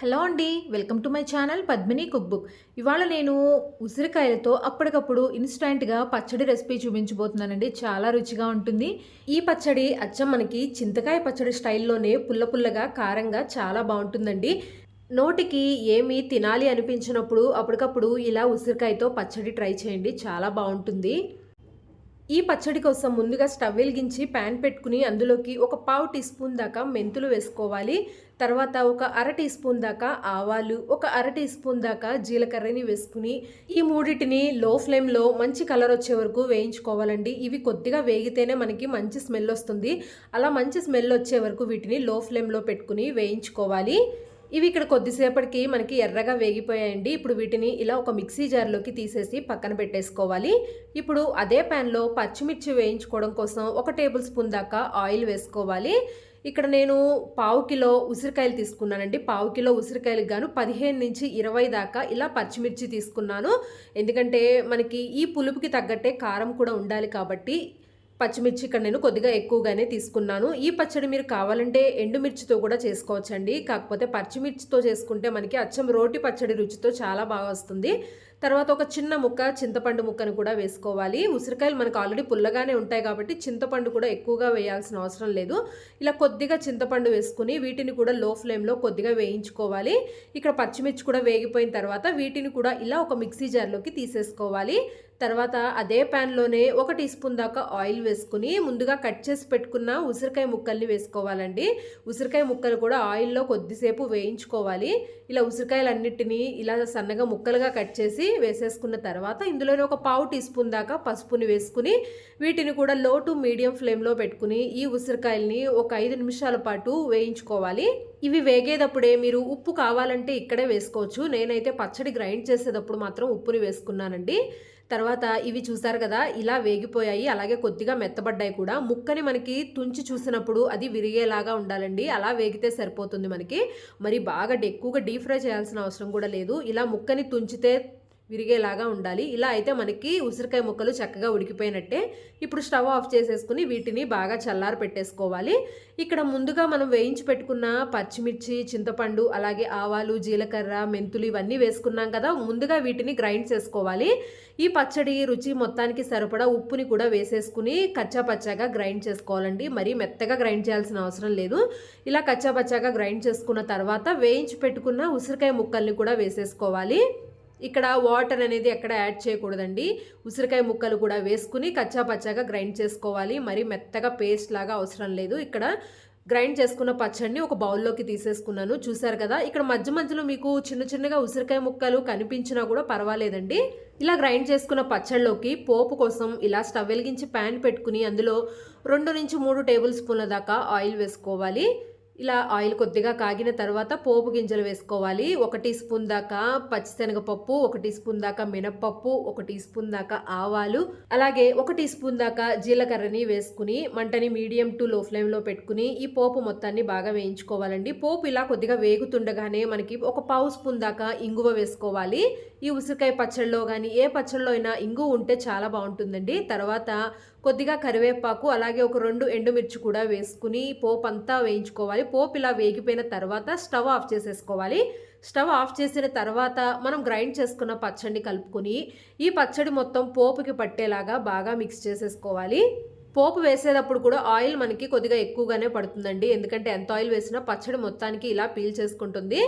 Hello అండి welcome to my channel Padmini cook book ఇవాళ నేను ఉసిరికాయలతో అప్పటికప్పుడు ఇన్స్టెంట్గా పచ్చడి రెసిపీ చూపించబోతున్నానండి. చాలా రుచిగా ఉంటుంది. ఈ పచ్చడి అచ్చం మనకి చింతకాయ పచ్చడి స్టైల్లోనే పుల్ల పుల్లగా కారంగా చాలా బాగుంటుందండి. నోటికి ఏమి తినాలి అనిపించినప్పుడు అప్పటికప్పుడు ఇలా ఉసిరికాయతో పచ్చడి ట్రై చేయండి. చాలా బాగుంటుంది. ఈ పచ్చడి కోసం ముందుగా స్టవ్ వెలిగించి ప్యాన్ పెట్టుకుని అందులోకి ఒక పావు టీ స్పూన్ దాకా మెంతులు వేసుకోవాలి. తర్వాత ఒక అర టీ స్పూన్ దాకా ఆవాలు ఒక అర టీ స్పూన్ దాకా జీలకర్రని వేసుకుని ఈ మూడిటిని లో ఫ్లేమ్లో మంచి కలర్ వచ్చే వరకు వేయించుకోవాలండి. ఇవి కొద్దిగా వేగితేనే మనకి మంచి స్మెల్ వస్తుంది. అలా మంచి స్మెల్ వచ్చే వరకు వీటిని లో ఫ్లేమ్లో పెట్టుకుని వేయించుకోవాలి. ఇవి ఇక్కడ కొద్దిసేపటికి మనకి ఎర్రగా వేగిపోయాయండి. ఇప్పుడు వీటిని ఇలా ఒక మిక్సీ జార్లోకి తీసేసి పక్కన పెట్టేసుకోవాలి. ఇప్పుడు అదే ప్యాన్లో పచ్చిమిర్చి వేయించుకోవడం కోసం ఒక టేబుల్ స్పూన్ దాకా ఆయిల్ వేసుకోవాలి. ఇక్కడ నేను పావు కిలో ఉసిరికాయలు తీసుకున్నానండి. పావు కిలో ఉసిరికాయలకు గాను పదిహేను నుంచి ఇరవై దాకా ఇలా పచ్చిమిర్చి తీసుకున్నాను. ఎందుకంటే మనకి ఈ పులుపుకి తగ్గట్టే కారం కూడా ఉండాలి కాబట్టి పచ్చిమిర్చి ఇక్కడ నేను కొద్దిగా ఎక్కువగానే తీసుకున్నాను. ఈ పచ్చడి మీరు కావాలంటే ఎండుమిర్చితో కూడా చేసుకోవచ్చండి. కాకపోతే పచ్చిమిర్చితో చేసుకుంటే మనకి అచ్చం రోటి పచ్చడి రుచితో చాలా బాగా వస్తుంది. తర్వాత ఒక చిన్న ముక్క చింతపండు ముక్కను కూడా వేసుకోవాలి. ఉసిరికాయలు మనకు ఆల్రెడీ పుల్లగానే ఉంటాయి కాబట్టి చింతపండు కూడా ఎక్కువగా వేయాల్సిన అవసరం లేదు. ఇలా కొద్దిగా చింతపండు వేసుకుని వీటిని కూడా లో ఫ్లేమ్లో కొద్దిగా వేయించుకోవాలి. ఇక్కడ పచ్చిమిర్చి కూడా వేగిపోయిన తర్వాత వీటిని కూడా ఇలా ఒక మిక్సీ జార్లోకి తీసేసుకోవాలి. తర్వాత అదే ప్యాన్లోనే ఒక టీ స్పూన్ దాకా ఆయిల్ వేసుకుని ముందుగా కట్ చేసి పెట్టుకున్న ఉసిరికాయ ముక్కల్ని వేసుకోవాలండి. ఉసిరికాయ ముక్కలు కూడా ఆయిల్లో కొద్దిసేపు వేయించుకోవాలి. ఇలా ఉసిరికాయలన్నిటినీ ఇలా సన్నగా ముక్కలుగా కట్ చేసి వేసేసుకున్న తర్వాత ఇందులోనే ఒక పావు టీ స్పూన్ దాకా పసుపుని వేసుకుని వీటిని కూడా లో టు మీడియం ఫ్లేమ్లో పెట్టుకుని ఈ ఉసిరికాయల్ని ఒక ఐదు నిమిషాల పాటు వేయించుకోవాలి. ఇవి వేగేటప్పుడే మీరు ఉప్పు కావాలంటే ఇక్కడే వేసుకోవచ్చు. నేనైతే పచ్చడి గ్రైండ్ చేసేటప్పుడు మాత్రం ఉప్పుని వేసుకున్నానండి. తర్వాత ఇవి చూసారు కదా ఇలా వేగిపోయాయి. అలాగే కొద్దిగా మెత్తబడ్డాయి కూడా. ముక్కని మనకి తుంచి చూసినప్పుడు అది విరిగేలాగా ఉండాలండి. అలా వేగితే సరిపోతుంది మనకి. మరి బాగా ఎక్కువగా డీప్ ఫ్రై చేయాల్సిన అవసరం కూడా లేదు. ఇలా ముక్కని తుంచితే విరిగేలాగా ఉండాలి. ఇలా అయితే మనకి ఉసిరికాయ ముక్కలు చక్కగా ఉడికిపోయినట్టే ఇప్పుడు స్టవ్ ఆఫ్ చేసేసుకుని వీటిని బాగా చల్లారి పెట్టేసుకోవాలి. ఇక్కడ ముందుగా మనం వేయించి పెట్టుకున్న పచ్చిమిర్చి చింతపండు అలాగే ఆవాలు జీలకర్ర మెంతులు ఇవన్నీ వేసుకున్నాం కదా ముందుగా వీటిని గ్రైండ్ చేసుకోవాలి. ఈ పచ్చడి రుచి మొత్తానికి సరిపడా ఉప్పుని కూడా వేసేసుకుని కచ్చాపచ్చాగా గ్రైండ్ చేసుకోవాలండి. మరీ మెత్తగా గ్రైండ్ చేయాల్సిన అవసరం లేదు. ఇలా కచ్చాపచ్చాగా గ్రైండ్ చేసుకున్న తర్వాత వేయించి పెట్టుకున్న ఉసిరికాయ ముక్కల్ని కూడా వేసేసుకోవాలి. ఇక్కడ వాటర్ అనేది ఎక్కడ యాడ్ చేయకూడదండి. ఉసిరికాయ ముక్కలు కూడా వేసుకుని కచ్చా పచ్చాగా గ్రైండ్ చేసుకోవాలి. మరి మెత్తగా పేస్ట్ లాగా అవసరం లేదు. ఇక్కడ గ్రైండ్ చేసుకున్న పచ్చడిని ఒక బౌల్లోకి తీసేసుకున్నాను. చూసారు కదా ఇక్కడ మధ్య మధ్యలో మీకు చిన్న చిన్నగా ఉసిరికాయ ముక్కలు కనిపించినా కూడా పర్వాలేదండి. ఇలా గ్రైండ్ చేసుకున్న పచ్చళ్ళలోకి పోపు కోసం ఇలా స్టవ్ వెలిగించి ప్యాన్ పెట్టుకుని అందులో రెండు నుంచి మూడు టేబుల్ స్పూన్ల దాకా ఆయిల్ వేసుకోవాలి. ఇలా ఆయిల్ కొద్దిగా కాగిన తర్వాత పోపు గింజలు వేసుకోవాలి. ఒక టీ స్పూన్ దాకా పచ్చిశనగపప్పు ఒక టీ స్పూన్ దాకా మినప్పప్పు ఒక టీ స్పూన్ దాకా ఆవాలు అలాగే ఒక టీ స్పూన్ దాకా జీలకర్రని వేసుకుని మంటని మీడియం టు లో ఫ్లేమ్లో పెట్టుకుని ఈ పోపు మొత్తాన్ని బాగా వేయించుకోవాలండి. పోపు ఇలా కొద్దిగా వేగుతుండగానే మనకి ఒక పావు స్పూన్ దాకా ఇంగువ వేసుకోవాలి. ఈ ఉసిరికాయ పచ్చళ్ళలో కానీ ఏ పచ్చళ్ళలో అయినా ఇంగువ ఉంటే చాలా బాగుంటుందండి. తర్వాత కొద్దిగా కరివేపాకు అలాగే ఒక రెండు ఎండుమిర్చి కూడా వేసుకుని పోపు అంతా వేయించుకోవాలి. పోపు ఇలా వేగిపోయిన తర్వాత స్టవ్ ఆఫ్ చేసేసుకోవాలి. స్టవ్ ఆఫ్ చేసిన తర్వాత మనం గ్రైండ్ చేసుకున్న పచ్చడిని కలుపుకొని ఈ పచ్చడి మొత్తం పోపుకి పట్టేలాగా బాగా మిక్స్ చేసేసుకోవాలి. పోపు వేసేటప్పుడు కూడా ఆయిల్ మనకి కొద్దిగా ఎక్కువగానే పడుతుందండి. ఎందుకంటే ఎంత ఆయిల్ వేసినా పచ్చడి మొత్తానికి ఇలా పీల్ చేసుకుంటుంది.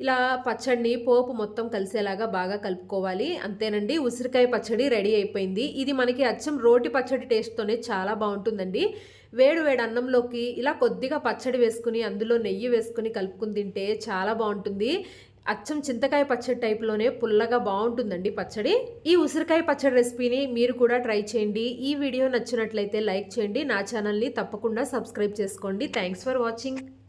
ఇలా పచ్చడిని పోపు మొత్తం కలిసేలాగా బాగా కలుపుకోవాలి. అంతేనండి ఉసిరికాయ పచ్చడి రెడీ అయిపోయింది. ఇది మనకి అచ్చం రోటి పచ్చడి టేస్ట్తోనే చాలా బాగుంటుందండి. వేడి వేడి అన్నంలోకి ఇలా కొద్దిగా పచ్చడి వేసుకుని అందులో నెయ్యి వేసుకుని కలుపుకుని తింటే చాలా బాగుంటుంది. అచ్చం చింతకాయ పచ్చడి టైప్లోనే పుల్లగా బాగుంటుందండి పచ్చడి. ఈ ఉసిరికాయ పచ్చడి రెసిపీని మీరు కూడా ట్రై చేయండి. ఈ వీడియో నచ్చినట్లయితే లైక్ చేయండి. నా ఛానల్ని తప్పకుండా సబ్స్క్రైబ్ చేసుకోండి. Thanks for watching